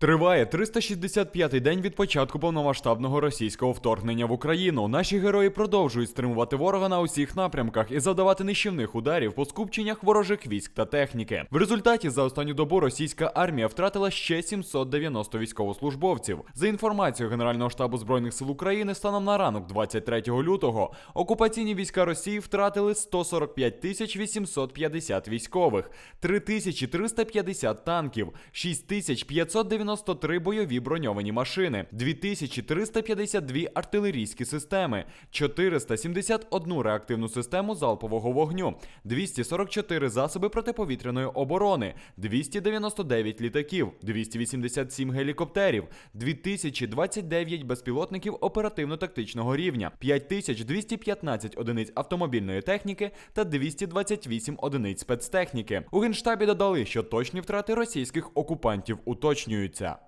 Триває 365-й день від початку повномасштабного російського вторгнення в Україну. Наші герої продовжують стримувати ворога на усіх напрямках і завдавати нищівних ударів по скупченнях ворожих військ та техніки. В результаті за останню добу російська армія втратила ще 790 військовослужбовців. За інформацією Генерального штабу збройних сил України, станом на ранок 23 лютого окупаційні війська Росії втратили 145 тисяч 850 військових, 3350 танків, 6593 бойові броньовані машини, 2352 артилерійські системи, 471 реактивну систему залпового вогню, 244 засоби протиповітряної оборони, 299 літаків, 287 гелікоптерів, 2029 безпілотників оперативно-тактичного рівня, 5215 одиниць автомобільної техніки та 228 одиниць спецтехніки. У генштабі додали, що точні втрати російських окупантів уточнюються. out.